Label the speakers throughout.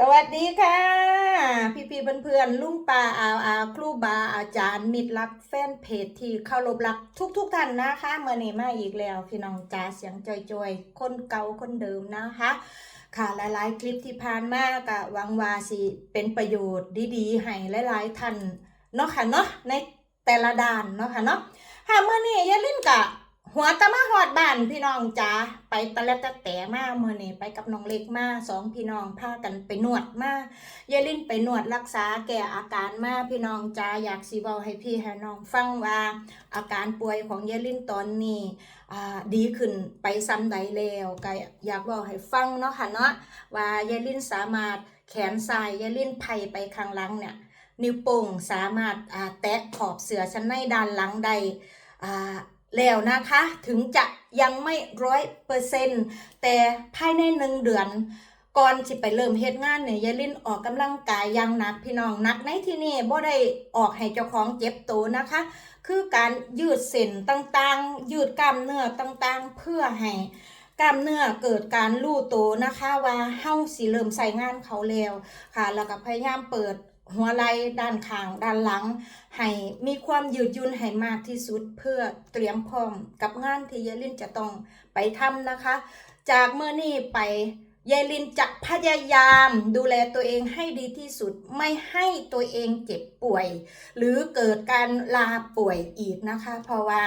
Speaker 1: สวัสดีค่ะ พี่พี่เพื่อนๆลุงปาอาอาครูบาอาจารย์มิตรรักแฟนเพจที่เคารพรักทุกๆท่านนะคะเมื่อนี้มาอีกแล้ว พี่น้องจ๋าเสียงจอยๆ คนเก่าคนเดิมนะคะ ค่ะหลายๆคลิปที่ผ่านมาก็หวังว่าสิเป็นประโยชน์ดีๆ ให้หลายๆท่านเนาะค่ะเนาะในแต่ละด้านเนาะค่ะเนาะค่ะเมื่อนี้ยาลินกะ หัวตะมาหอดบ้านพี่น้องจ๋าไปตะละตะแต่มาเมื่อนี้ไปกับน้องเล็กมาสองพี่น้องพากันไปนวดมายายลินไปนวดรักษาแก้อาการมาพี่น้องจ๋าอยากสิเว้าให้พี่ให้น้องฟังว่าอาการป่วยของยายลินตอนนี้อ่าดีขึ้นไปซ้ำใดแล้วก็อยากเว้าให้ฟังเนาะค่ะเนาะว่ายายลินสามารถแขนซ้ายยายลินไผ่ไปข้างหลังเนี่ยนิ้วโป้งสามารถอ่าแตะขอบเสือชั้นในด้านหลังได้อ่า แล้วนะคะ ถึงจะยังไม่ร้อยเปอร์เซ็นต์แต่ภายในหนึ่งเดือนก่อนสิไปเริ่มเฮ็ดงานเนี่ยยายลินออกกำลังกายอย่างหนักพี่น้องหนักในที่นี่บ่ได้ออกให้เจ้าของเจ็บตัวนะคะ คือการยืดเส้นต่างๆ ยืดกล้ามเนื้อต่างๆ เพื่อให้กล้ามเนื้อเกิดการรู้ตัวนะคะว่าเฮ้าสิเริ่มใส่งานเขาแล้วค่ะ แล้วก็พยายามเปิด หัวไหล่ด้านข้างด้านหลัง ให้มีความยืดยุ่นให้มากที่สุดเพื่อเตรียมพร้อมกับงานที่ยายลินจะต้องไปทำนะคะ จากเมื่อนี้ไปยายลินจะพยายามดูแลตัวเองให้ดีที่สุดไม่ให้ตัวเองเจ็บป่วย หรือเกิดการลาป่วยอีกนะคะ เพราะว่า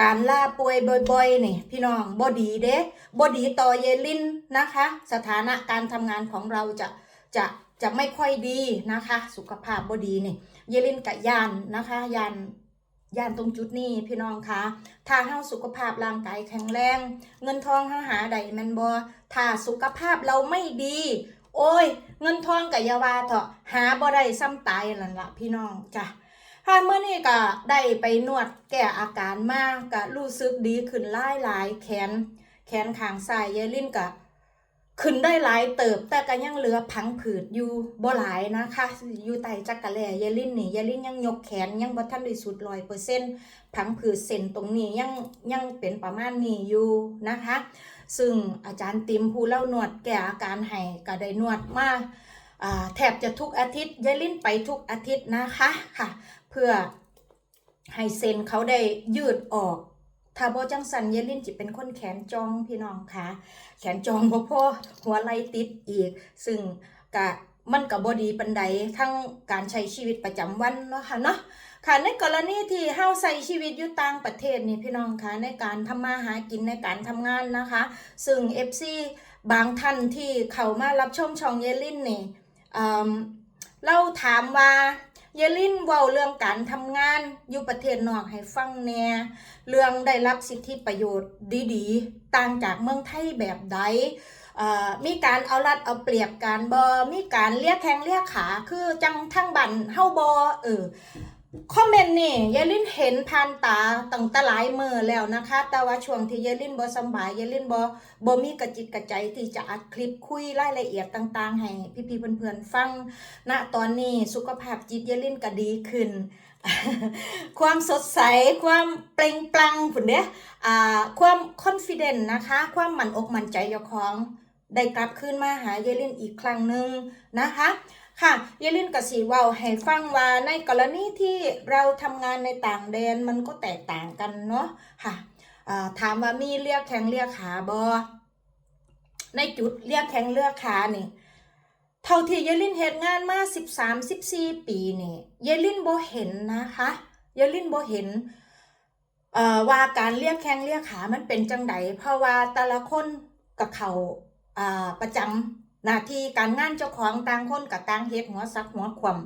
Speaker 1: การลาป่วยบ่อยๆนี่พี่น้องบ่ดีเด้บ่ดีต่อยายลินนะคะ สถานะการทำงานของเราจะจะ จะไม่ค่อยดีนะคะ สุขภาพบ่ดีนี่เยลินกะยานนะคะยานยานตรงจุดนี้พี่น้องคะถ้าเฮาสุขภาพร่างกายแข็งแรง เงินทองเฮาหาได้แม่นบ่ถ้าสุขภาพเราไม่ดี โอ้ย เงินทองกะอยาวาเถอะหาบ่ได้ซ้ำตายนั่นละพี่น้องจ้ะค่ะเมื่อนี้ก็ได้ไปนวดแก้อาการมากก็รู้สึกดีขึ้นหลายหลายแขน แขนขางซ้ายเยลินก็ ขึ้นได้หลายเติบแต่ก็ยังเหลือพังผืดอยู่บ่หลายนะคะ อยู่ใต้จักระแลยายลินนี่ยายลินยังยกแขนยังบ่ทันได้สุดร้อยเปอร์เซ็นต์พังผืดเส้นตรงนี้ยังยังเป็นประมาณนี้อยู่นะคะ ซึ่งอาจารย์ติมผู้เล่านวดแก้อาการให้ก็ได้นวดมาแทบจะทุกอาทิตย์ยายลินไปทุกอาทิตย์นะคะค่ะ เพื่อให้เส้นเขาได้ยืดออก ถ้าบ่จังสันยายลินจิเป็นคนแขนจองพี่น้องค่ะ แขนจองบ่พอหัวไหลติดอีก ซึ่งกะมันก็บ่ดีปานใดทั้งการใช้ชีวิตประจำวันเนาะค่ะเนาะค่ะในกรณีที่เฮาใช้ชีวิตอยู่ต่างประเทศนี่พี่น้องค่ะในการทำมาหากินในการทำงานนะคะ ซึ่ง FC บางท่านที่เข้ามารับชมช่องเยลินนี่เอิ่มเราถามว่า เยลินเว้าเรื่องการทำงานอยู่ประเทศนอกให้ฟังแน่เรื่องได้รับสิทธิประโยชน์ดีๆ ต่างจากเมืองไทยแบบใดมีการเอารัดเอาเปรียบการบอมีการเรียกแข้งเรียกขา คือจังทั้งบันเฮาบอเออ คอมเมนต์นี่ยายลินเห็นผ่านตาตั้งแต่หลายมือแล้วนะคะ แต่ว่าช่วงที่ยายลินบ่สบายยายลินบ่บ่มีกระจิตกระใจที่จะอัดคลิปคุยรายละเอียดต่าง ๆ ให้พี่ๆเพื่อนๆฟังณตอนนี้สุขภาพจิตยายลินก็ดีขึ้น ความสดใสความเปล่งปลั่งผุนเด้อ่าความคอนฟ ident นะคะ ความมั่นอกมั่นใจเจ้าของได้กลับคืนมาหายายลินอีกครั้งหนึ่งนะคะ ค่ะยายลินกับสีว้าให้ฟังว่าในกรณีที่เราทำงานในต่างแดนมันก็แตกต่างกันเนาะค่ะถามว่ามีเรียกแข้งเรียกขาบอในจุดเรียกแข้งเรียกขานี่เท่าที่ยายลินเฮ็ดงานมา13 14 ปีนี่ยายลินบ่เห็นนะคะยายลินบ่เห็นว่าการเรียกแข้งเรียกขามันเป็นจังไดเพราะว่าแต่ละคนกับเขาประจำ หน้าที่การงานเจ้าของต่างคนกับต่างเฮ็ดหัวซักหัวขวม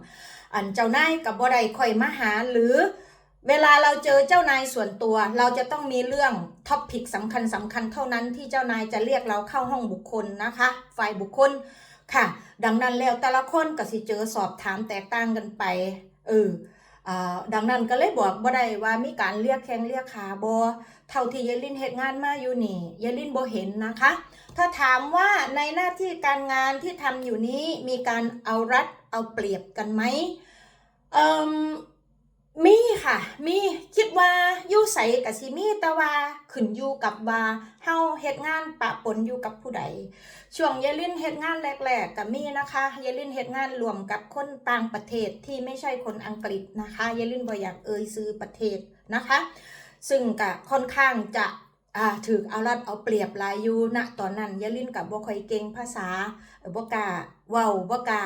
Speaker 1: อันเจ้านายกับบ่ได้ค่อยมาหาหรือเวลาเราเจอเจ้านายส่วนตัว เราจะต้องมีเรื่องท็อปพิกสำคัญสำคัญเท่านั้นที่เจ้านายจะเรียกเราเข้าห้องบุคคลนะคะ ฝ่ายบุคคลค่ะ ดังนั้นแล้วแต่ละคนก็สิเจอสอบถามแตกต่างกันไปเออ ดังนั้นก็เลยบอกบ่ได้ว่ามีการเรียกแข้งเรียกขาบ่เท่าที่เยลินเหตุงานมาอยู่นี่เยลินบ่เห็นนะคะ ถ้าถามว่าในหน้าที่การงานที่ทำอยู่นี้มีการเอารัดเอาเปรียบกันไหมเอ่ม มีค่ะ มีคิดว่าอยู่ใสกับสิมีแต่ว่าขึ้นอยู่กับว่าเฮาเฮ็ดงานปะปนอยู่กับผู้ใดช่วงยายลินเฮ็ดงานแรกๆก็มีนะคะยายลินเฮ็ดงานรวมกับคนต่างประเทศที่ไม่ใช่คนอังกฤษนะคะยายลินบ่อยากเอ่ยซื้อประเทศนะคะ ซึ่งก็ค่อนข้างจะอ่าถือเอารัดเอาเปรียบลายอยู่ณตอนนั้นยายลินกับบ่ค่อยเก่งภาษาบ่กล้าเว้าบ่กล้า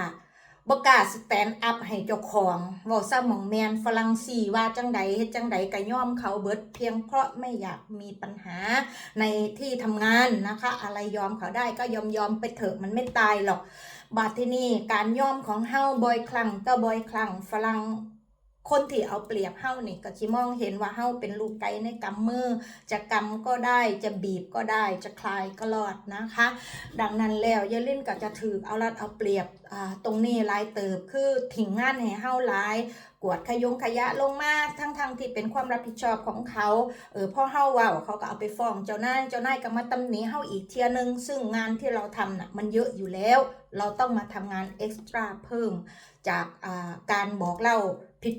Speaker 1: บกล้าสแตนด์อัพให้เจ้าของเว้าซ้ำหมองแมนฝรั่งสีว่าจังใดเฮ็ดจังใดก็ยอมเขาเบิดเพียงเพราะไม่อยากมีปัญหาในที่ทำงานนะคะ อะไรยอมเขาได้ก็ยอมยอมไปเถอะมันไม่ตายหรอก บาดที่นี่การยอมของเฮาบ่อยครั้งก็บ่อยครั้งฝรั่ง คนที่เอาเปรียบเฮ้านี่ก็สิมองเห็นว่าเฮ้าเป็นลูกไก่ในกำมือ จะกำก็ได้จะบีบก็ได้จะคลายก็รอดนะคะ ดังนั้นแล้วยาลิ่นก็จะถือเอารัดเอาเปรียบอ่าตรงนี้ลายเติบคือถิงงานให้เฮ้าหลาย กวดขยงขยะลงมาทั้งทงที่เป็นความรับผิดชอบของเขาเออพอเฮาว่าเขาก็เอาไปฟ้องเจ้านายเจ้านายก็มาตำหนิเฮาอีกเทียนึง ซึ่งงานที่เราทำน่ะมันเยอะอยู่แล้ว เราต้องมาทำงานเอ็กซ์ตร้าเพิ่มจากาการบอกเล่า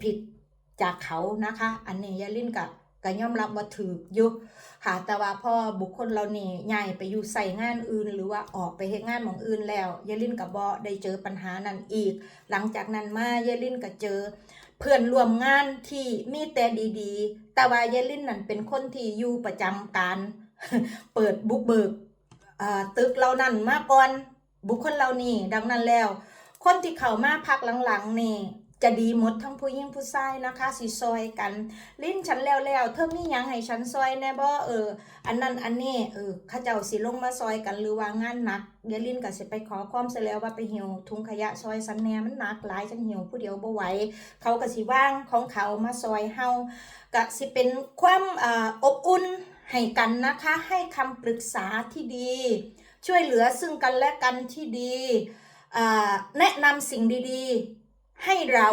Speaker 1: ผิดๆจากเขานะคะ อันนี้ยาลินกับก็ยอมรับว่าถืออยู่ค่ะแต่ว่าพอบุคคลเรานี่ใหญ่ไปอยู่ใส่งานอื่น หรือว่าออกไปเฮ็ดงานหมองอื่นแล้วยาลินกับบอได้เจอปัญหานั้นอีก หลังจากนั้นมายาลินก็เจอ เพื่อนร่วมงานที่มีแต่ดีๆ แต่ว่ายายลินนั่นเป็นคนที่อยู่ประจำการ เปิดบุกเบิกตึกเรานั่นมาก่อนบุคคลเรานี่ดังนั้นแล้ว คนที่เข้ามาพักหลังๆนี่ จะดีหมดทั้งผู้หญิงผู้ชายนะคะสิซอยกัน ลิ้นฉันแล้วแล้วเธอมียังให้ฉันซอยแน่บ่เออ อันนั้นอันนี้เออเข้าเจ้าสิลงมาซอยกันหรือว่างานหนักเดี๋ยวลิ้นก็สิไปขอความเสียแล้วว่าไปหิวถุงขยะซอยสันแหนมันหนักหลายฉันหิวผู้เดียวบ่ไหวเขาก็สิว่างของเขามาซอยเฮาก็สิเป็นความออบอุ่นให้กันนะคะ ให้คำปรึกษาที่ดี ช่วยเหลือซึ่งกันและกันที่ดีแนะนำสิ่งดีๆ ให้เรา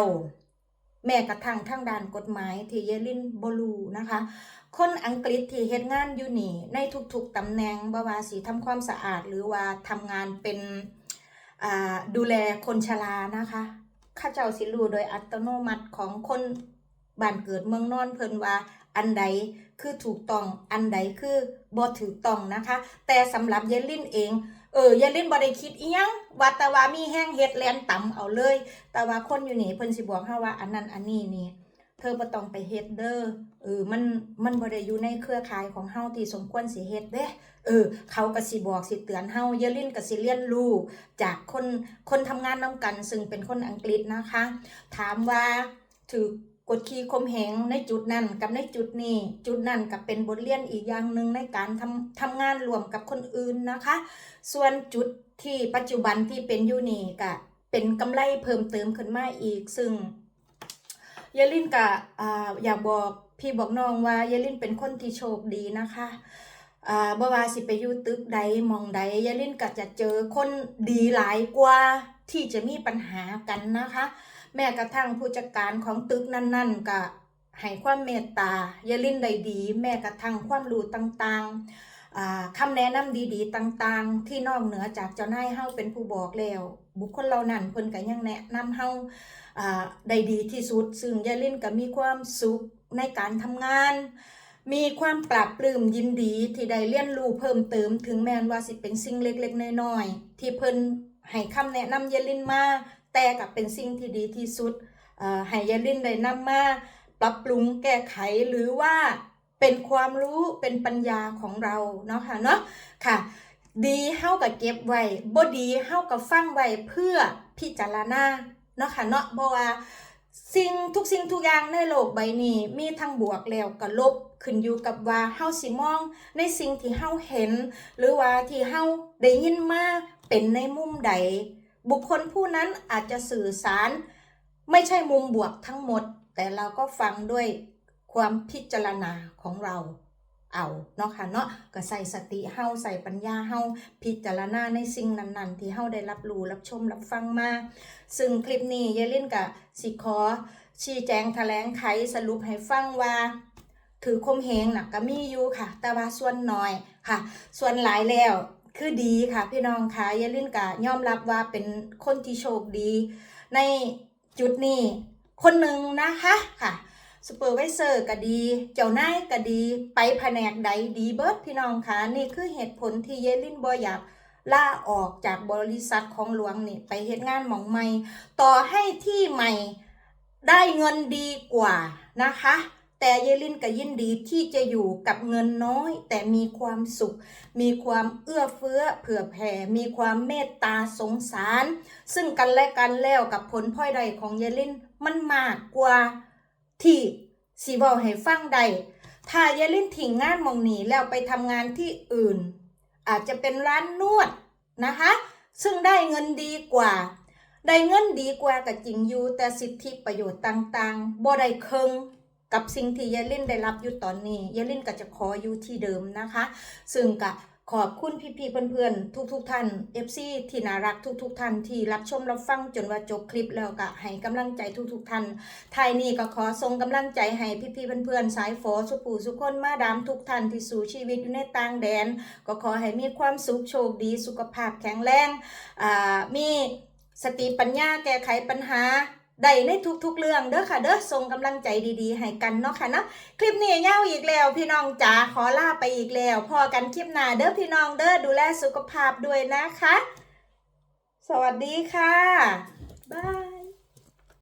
Speaker 1: แม้กระทั่งทางด้านกฎหมายที่เยลินบลูนะคะ คนอังกฤษที่เฮ็ดงานอยู่นี่ในทุกๆตำแหน่งบ่ว่าสิทำความสะอาด หรือว่าทำงานเป็นอ่าดูแลคนชรานะคะ ข้าเจ้าสิรู้โดยอัตโนมัติของคนบ้านเกิดเมืองนอนเพิ่นว่าอันใดคือถูกต้องอันใดคือบ่ถูกต้องนะคะ แต่สำหรับเยลินเอง เออเยลินบ่ได้คิดอีหยังว่าแต่ว่ามีแห้งเฮ็ดแลนต่ำเอาเลย แต่ว่าคนอยู่นี่เพิ่นสิบอกเฮาว่าอันนั้นอันนี้นี่เธอบ่ต้องไปเฮ็ดเด้อเออมันมันบ่ได้อยู่ในเครือข่ายของเฮาที่สมควรสิเฮ็ดเด้เออ เขาก็สิบอกสิเตือนเฮาเยลินก็สิเรียนรู้จากคนคนทำงานนำกัน ซึ่งเป็นคนอังกฤษนะคะ ถามว่าถือ กดขี่ข่มเหงในจุดนั้นกับในจุดนี้ จุดนั้นกับเป็นบทเรียนอีกอย่างหนึ่งในการทำทำงานรวมกับคนอื่นนะคะ ส่วนจุดที่ปัจจุบันที่เป็นอยู่นี่ก็เป็นกำไรเพิ่มเติมขึ้นมาอีก ซึ่งยายลินก็อ่าอยากบอกพี่บอกน้องว่ายายลินเป็นคนที่โชคดีนะคะอ่าบ่ว่าสิไปอยู่ตึกใดมองใดยายลินก็จะเจอคนดีหลายกว่าที่จะมีปัญหากันนะคะ แม้กระทั่งผู้จัดการของตึกนั่นๆก็ให้ความเมตตายาลินได้ดี แม้กระทั่งความรู้ต่างๆคำแนะนำดีๆ ต่างๆ ที่นอกเหนือจากเจ้านายเฮาเป็นผู้บอกแล้ว บุคคลเหล่านั้นเพิ่นก็ยังแนะนำเฮาอ่าได้ดีที่สุด ซึ่งยาลินก็มีความสุขในการทำงานมีความปรับปลื้มยินดีที่ได้เรียนรู้เพิ่มเติมถึงแม้นว่าสิเป็นสิ่งเล็กๆน้อยๆที่เพิ่นให้คำแนะนำยายลินมา แต่กับเป็นสิ่งที่ดีที่สุดให้ยาลินได้นำมาปรับปรุงแก้ไขหรือว่าเป็นความรู้เป็นปัญญาของเราเนาะค่ะเนาะค่ะ ดีเฮากับเก็บไว้บ่ดีเฮากับฟังไว้เพื่อพิจารณาเนาะค่ะเนาะบ่ว่าสิ่งทุกสิ่งทุกอย่างในโลกใบนี้มีทั้งบวกแล้วก็ลบขึ้นอยู่กับว่าเฮาสิมองในสิ่งที่เฮาเห็น หรือว่าที่เฮาได้ยินมาเป็นในมุมใด บุคคลผู้นั้นอาจจะสื่อสาร ไม่ใช่มุมบวกทั้งหมด แต่เราก็ฟังด้วยความพิจารณาของเราเอาเนาะค่ะเนาะก็ใส่สติเฮาใส่ปัญญาเฮาพิจารณาในสิ่งนั้นๆ ที่เฮาได้รับรู้รับชมรับฟังมา ซึ่งคลิปนี้ยายลินกับสิขอ ชี้แจงแถลงไขสรุปให้ฟังว่า ถือคมเหงน่ะก็มีอยู่ค่ะ แต่ว่าส่วนน้อยค่ะ ส่วนหลายแล้ว คือดีค่ะพี่น้องค่ะยายลินกะยอมรับว่าเป็นคนที่โชคดี ในจุดนี้ คนหนึ่งนะคะค่ะซูเปอร์ไวิเซอร์ก็ดี เจ้านายก็ดี ไปแผนกใดดีเบิร์ดพี่น้องคะนี่คือเหตุผลที่เยลินบอยากล่าออกจากบริษัทของหลวงนี่ไปเฮ็ดงานหมองใหม่ ต่อให้ที่ใหม่ได้เงินดีกว่านะคะ แต่เยลินก็ยินดีที่จะอยู่กับเงินน้อย แต่มีความสุข มีความเอื้อเฟื้อเผื่อแผ่ มีความเมตตาสงสาร ซึ่งกันและกันแล้วกับผลพลอยใดของเยลินมันมากกว่าที่สีบอกให้ฟังใด ถ้าเยลินทิ้งงานมองหนีแล้วไปทำงานที่อื่น อาจจะเป็นร้านนวดนะคะ ซึ่งได้เงินดีกว่าได้เงินดีกว่ากับจริงอยู่แต่สิทธิประโยชน์ต่างๆบ่ได้เคิง กับสิ่งที่เยลินได้รับอยู่ตอนนี้เยลินก็จะขออยู่ที่เดิมนะคะ ซึ่งก็ขอบคุณพี่ๆเพื่อนๆ ทุกๆท่าน FC ที่น่ารักทุกๆท่านที่รับชมรับฟังจนว่าจบคลิปแล้วก็ให้กำลังใจทุกๆท่านไทยนี้ก็ขอส่งกำลังใจให้พี่ๆเพื่อนๆสายฝอสุปูสุคนมาดามทุกท่านที่สู่ชีวิตอยู่ในต่างแดน ก็ขอให้มีความสุขโชคดีสุขภาพแข็งแรงมีสติปัญญาแก้ไขปัญหา ได้ในทุกๆเรื่องเด้อค่ะเด้อส่งกำลังใจดีๆ ให้กันเนาะค่ะเนาะคลิปนี้ยาวอีกแล้ว พี่น้องจ๋าขอลาไปอีกแล้ว พอกันคลิปหน้าเด้อพี่น้องเด้อดูแลสุขภาพด้วยนะคะ สวัสดีค่ะบาย